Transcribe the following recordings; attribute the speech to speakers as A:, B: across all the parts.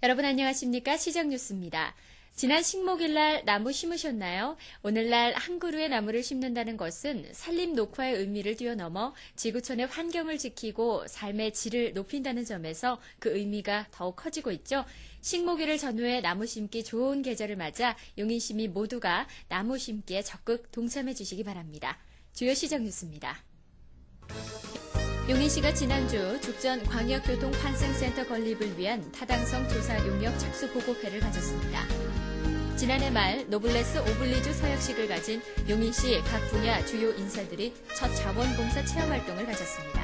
A: 여러분 안녕하십니까? 시정뉴스입니다. 지난 식목일 날 나무 심으셨나요? 오늘날 한 그루의 나무를 심는다는 것은 산림 녹화의 의미를 뛰어넘어 지구촌의 환경을 지키고 삶의 질을 높인다는 점에서 그 의미가 더욱 커지고 있죠. 식목일을 전후해 나무 심기 좋은 계절을 맞아 용인 시민 모두가 나무 심기에 적극 동참해 주시기 바랍니다. 주요 시정 뉴스입니다. 용인시가 지난주 죽전 광역교통 환승센터 건립을 위한 타당성 조사 용역 착수 보고회를 가졌습니다. 지난해 말 노블레스 오블리주 서약식을 가진 용인시 각 분야 주요 인사들이 첫 자원봉사 체험 활동을 가졌습니다.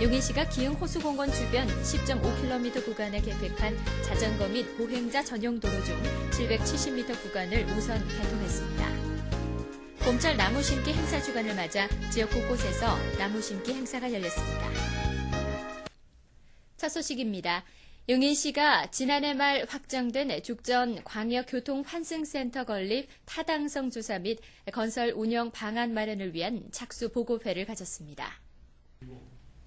A: 용인시가 기흥 호수공원 주변 10.5km 구간에 계획한 자전거 및 보행자 전용 도로 중 770m 구간을 우선 개통했습니다. 봄철 나무 심기 행사 주간을 맞아 지역 곳곳에서 나무 심기 행사가 열렸습니다. 첫 소식입니다. 용인시가 지난해 말 확정된 죽전 광역교통 환승센터 건립 타당성 조사 및 건설 운영 방안 마련을 위한 착수 보고회를 가졌습니다.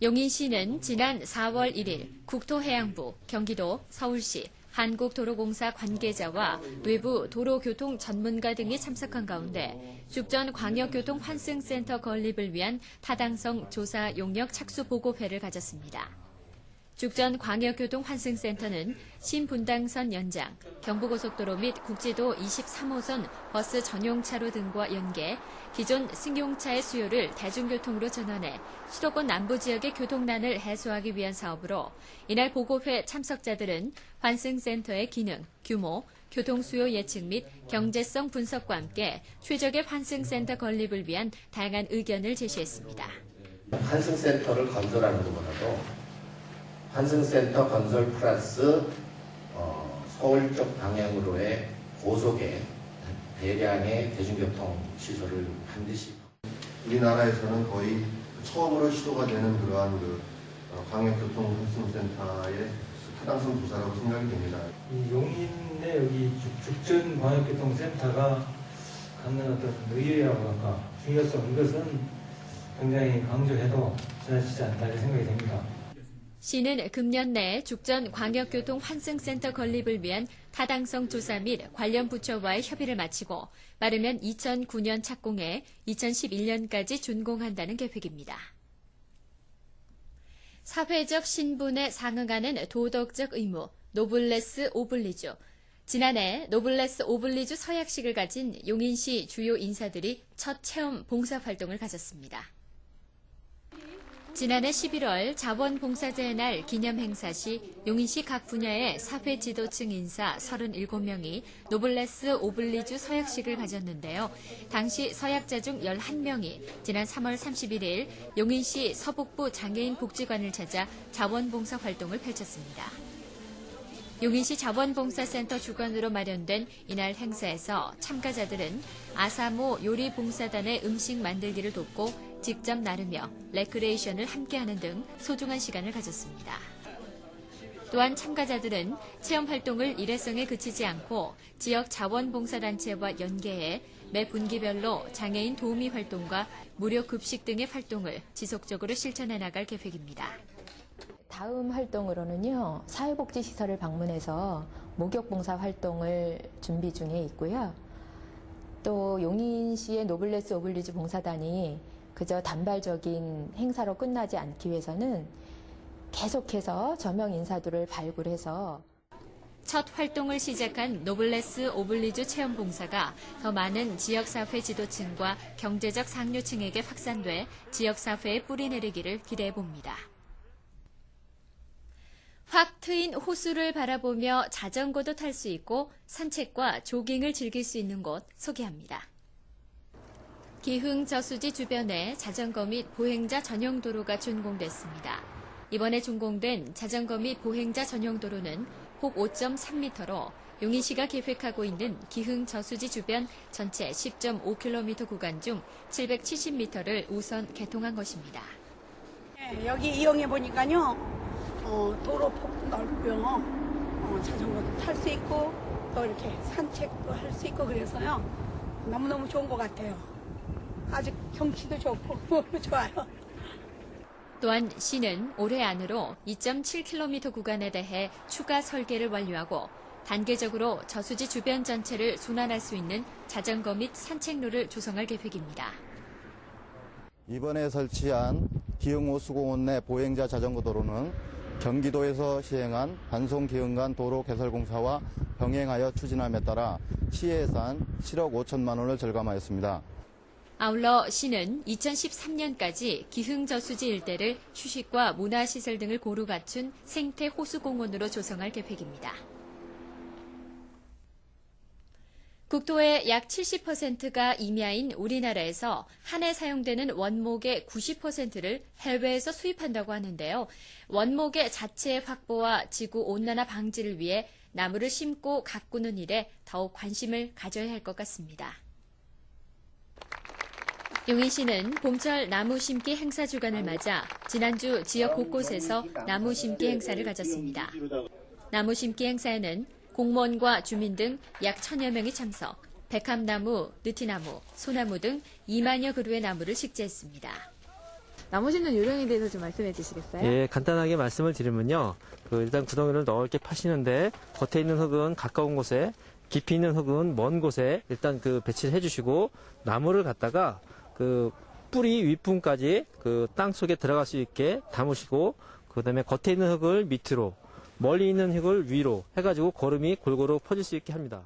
A: 용인시는 지난 4월 1일 국토해양부, 경기도, 서울시, 한국도로공사 관계자와 외부 도로교통 전문가 등이 참석한 가운데 죽전 광역교통 환승센터 건립을 위한 타당성 조사 용역 착수 보고회를 가졌습니다. 죽전 광역교통 환승센터는 신분당선 연장, 경부고속도로 및 국지도 23호선 버스 전용차로 등과 연계 기존 승용차의 수요를 대중교통으로 전환해 수도권 남부 지역의 교통난을 해소하기 위한 사업으로 이날 보고회 참석자들은 환승센터의 기능, 규모, 교통수요 예측 및 경제성 분석과 함께 최적의 환승센터 건립을 위한 다양한 의견을 제시했습니다.
B: 환승센터를 건설하는 것보다도 환승센터 건설 플러스 어, 서울 쪽 방향으로의 고속의 대량의 대중교통 시설을 반드시
C: 우리나라에서는 거의 처음으로 시도가 되는 그러한 그 어, 광역교통환승센터의 타당성 조사라고 생각이 됩니다.
D: 이 용인의 여기 죽- 죽전 광역교통센터가 갖는 어떤 의의라고 할까 중요성 이것은 굉장히 강조해도 지나치지 않다 이렇게 생각이 됩니다.
A: 시는 금년 내 죽전 광역교통 환승센터 건립을 위한 타당성 조사 및 관련 부처와의 협의를 마치고 빠르면 2009년 착공해 2011년까지 준공한다는 계획입니다. 사회적 신분에 상응하는 도덕적 의무, 노블레스 오블리주. 지난해 노블레스 오블리주 서약식을 가진 용인시 주요 인사들이 첫 체험 봉사 활동을 가졌습니다. 지난해 11월 자원봉사제의 날 기념행사 시 용인시 각 분야의 사회 지도층 인사 37명이 노블레스 오블리주 서약식을 가졌는데요. 당시 서약자 중 11명이 지난 3월 31일 용인시 서북부 장애인 복지관을 찾아 자원봉사 활동을 펼쳤습니다. 용인시 자원봉사센터 주관으로 마련된 이날 행사에서 참가자들은 아사모 요리봉사단의 음식 만들기를 돕고 직접 나르며 레크레이션을 함께하는 등 소중한 시간을 가졌습니다. 또한 참가자들은 체험 활동을 일회성에 그치지 않고 지역 자원봉사단체와 연계해 매 분기별로 장애인 도우미 활동과 무료 급식 등의 활동을 지속적으로 실천해 나갈 계획입니다.
E: 다음 활동으로는요, 사회복지시설을 방문해서 목욕봉사 활동을 준비 중에 있고요. 또 용인시의 노블레스 오블리주 봉사단이 그저 단발적인 행사로 끝나지 않기 위해서는 계속해서 저명 인사들을 발굴해서
A: 첫 활동을 시작한 노블레스 오블리주 체험 봉사가 더 많은 지역사회 지도층과 경제적 상류층에게 확산돼 지역사회에 뿌리내리기를 기대해 봅니다. 확 트인 호수를 바라보며 자전거도 탈 수 있고 산책과 조깅을 즐길 수 있는 곳 소개합니다. 기흥 저수지 주변에 자전거 및 보행자 전용 도로가 준공됐습니다. 이번에 준공된 자전거 및 보행자 전용 도로는 폭 5.3m로 용인시가 계획하고 있는 기흥 저수지 주변 전체 10.5km 구간 중 770m를 우선 개통한 것입니다.
F: 네, 여기 이용해 보니까요, 어, 도로 폭도 넓고요, 어, 자전거도 탈 수 있고, 또 이렇게 산책도 할 수 있고 그래서요, 너무너무 좋은 것 같아요. 아주 경치도 좋고, 좋아요.
A: 또한 시는 올해 안으로 2.7km 구간에 대해 추가 설계를 완료하고 단계적으로 저수지 주변 전체를 순환할 수 있는 자전거 및 산책로를 조성할 계획입니다.
G: 이번에 설치한 기흥호수공원 내 보행자 자전거 도로는 경기도에서 시행한 반송 기흥간 도로 개설 공사와 병행하여 추진함에 따라 시의 예산 7억 5천만 원을 절감하였습니다.
A: 아울러 시는 2013년까지 기흥 저수지 일대를 휴식과 문화시설 등을 고루 갖춘 생태 호수공원으로 조성할 계획입니다. 국토의 약 70%가 임야인 우리나라에서 한 해 사용되는 원목의 90%를 해외에서 수입한다고 하는데요. 원목의 자체 확보와 지구 온난화 방지를 위해 나무를 심고 가꾸는 일에 더욱 관심을 가져야 할 것 같습니다. 용인시는 봄철 나무 심기 행사 주간을 맞아 지난주 지역 곳곳에서 나무 심기 행사를 가졌습니다. 나무 심기 행사에는 공무원과 주민 등 약 천여 명이 참석, 백합나무, 느티나무, 소나무 등 2만여 그루의 나무를 식재했습니다.
H: 나무 심는 요령에 대해서 좀 말씀해 주시겠어요?
I: 예, 간단하게 말씀을 드리면요. 그 일단 구덩이를 넓게 파시는데 겉에 있는 흙은 가까운 곳에 깊이 있는 흙은 먼 곳에 일단 그 배치를 해주시고 나무를 갖다가 그 뿌리 윗분까지 그 땅 속에 들어갈 수 있게 담으시고 그 다음에 겉에 있는 흙을 밑으로 멀리 있는 흙을 위로 해가지고 거름이 골고루 퍼질 수 있게 합니다.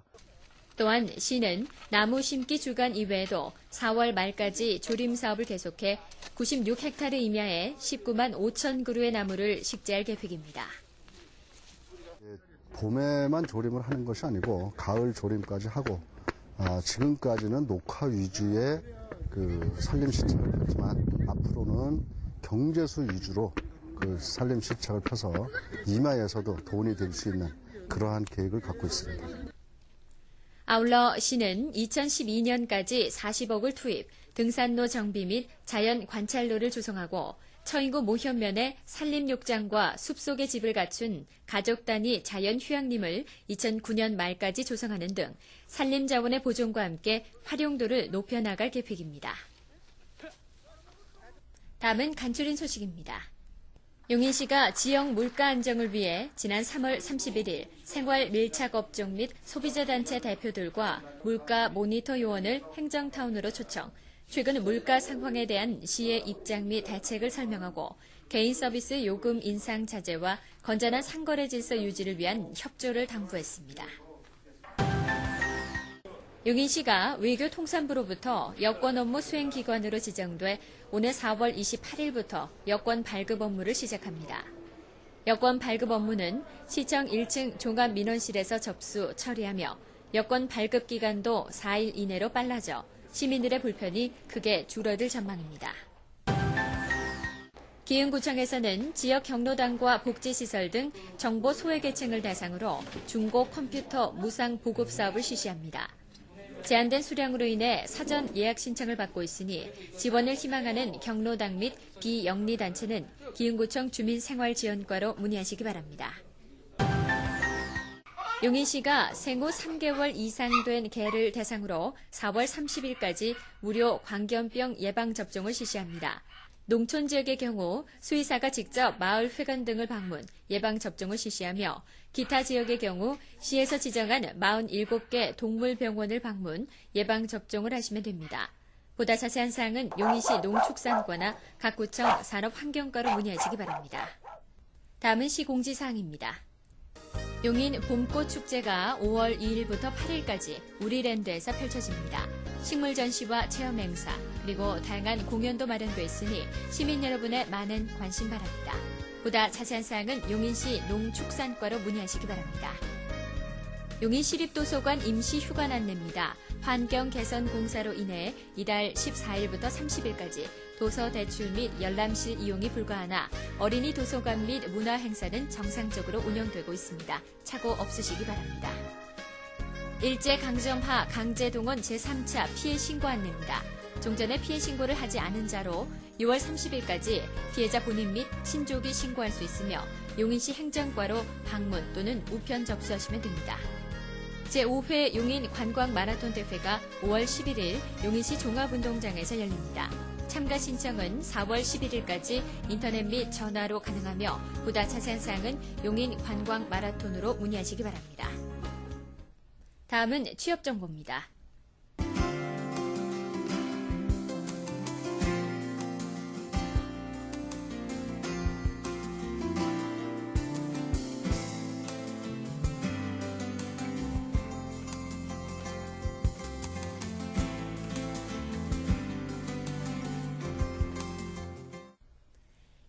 A: 또한 시는 나무 심기 주간 이외에도 4월 말까지 조림 사업을 계속해 96헥타르 임야에 19만 5천 그루의 나무를 식재할 계획입니다.
J: 봄에만 조림을 하는 것이 아니고 가을 조림까지 하고 아, 지금까지는 녹화 위주의 그 산림 시책을 폈지만 앞으로는 경제수 위주로 그 산림 시책을 펴서 임야에서도 돈이 될 수 있는 그러한 계획을 갖고 있습니다.
A: 아울러 시는 2012년까지 40억을 투입, 등산로 정비 및 자연 관찰로를 조성하고 처인구 모현면에 산림욕장과 숲속의 집을 갖춘 가족 단위 자연 휴양림을 2009년 말까지 조성하는 등 산림 자원의 보존과 함께 활용도를 높여 나갈 계획입니다. 다음은 간추린 소식입니다. 용인시가 지역 물가 안정을 위해 지난 3월 31일 생활 밀착 업종 및 소비자 단체 대표들과 물가 모니터 요원을 행정타운으로 초청, 최근 물가 상황에 대한 시의 입장 및 대책을 설명하고 개인 서비스 요금 인상 자제와 건전한 상거래 질서 유지를 위한 협조를 당부했습니다. 용인시가 외교통산부로부터 여권 업무 수행기관으로 지정돼 오늘 4월 28일부터 여권 발급 업무를 시작합니다. 여권 발급 업무는 시청 1층 종합민원실에서 접수, 처리하며 여권 발급 기간도 4일 이내로 빨라져 시민들의 불편이 크게 줄어들 전망입니다. 기흥구청에서는 지역 경로당과 복지시설 등 정보 소외계층을 대상으로 중고 컴퓨터 무상 보급 사업을 실시합니다. 제한된 수량으로 인해 사전 예약 신청을 받고 있으니 지원을 희망하는 경로당 및 비영리단체는 기흥구청 주민생활지원과로 문의하시기 바랍니다. 용인시가 생후 3개월 이상 된 개를 대상으로 4월 30일까지 무료 광견병 예방접종을 실시합니다. 농촌 지역의 경우 수의사가 직접 마을 회관 등을 방문, 예방접종을 실시하며 기타 지역의 경우 시에서 지정한 47개 동물병원을 방문, 예방접종을 하시면 됩니다. 보다 자세한 사항은 용인시 농축산과나 각 구청 산업환경과로 문의하시기 바랍니다. 다음은 시 공지사항입니다. 용인 봄꽃 축제가 5월 2일부터 8일까지 우리랜드에서 펼쳐집니다. 식물 전시와 체험 행사, 그리고 다양한 공연도 마련돼 있으니 시민 여러분의 많은 관심 바랍니다. 보다 자세한 사항은 용인시 농축산과로 문의하시기 바랍니다. 용인시립도서관 임시 휴관 안내입니다. 환경 개선 공사로 인해 이달 14일부터 30일까지 도서 대출 및 열람실 이용이 불가하나 어린이 도서관 및 문화 행사는 정상적으로 운영되고 있습니다. 착오 없으시기 바랍니다. 일제 강점하 강제동원 제3차 피해 신고 안내입니다. 종전에 피해 신고를 하지 않은 자로 6월 30일까지 피해자 본인 및 친족이 신고할 수 있으며 용인시 행정과로 방문 또는 우편 접수하시면 됩니다. 제5회 용인 관광 마라톤 대회가 5월 11일 용인시 종합운동장에서 열립니다. 참가 신청은 4월 11일까지 인터넷 및 전화로 가능하며 보다 자세한 사항은 용인 관광 마라톤으로 문의하시기 바랍니다. 다음은 취업 정보입니다.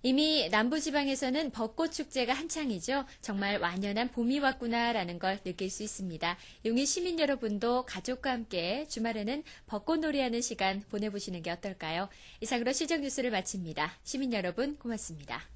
A: 이미 남부지방에서는 벚꽃 축제가 한창이죠. 정말 완연한 봄이 왔구나라는 걸 느낄 수 있습니다. 용인 시민 여러분도 가족과 함께 주말에는 벚꽃 놀이하는 시간 보내보시는 게 어떨까요? 이상으로 시정 뉴스를 마칩니다. 시민 여러분 고맙습니다.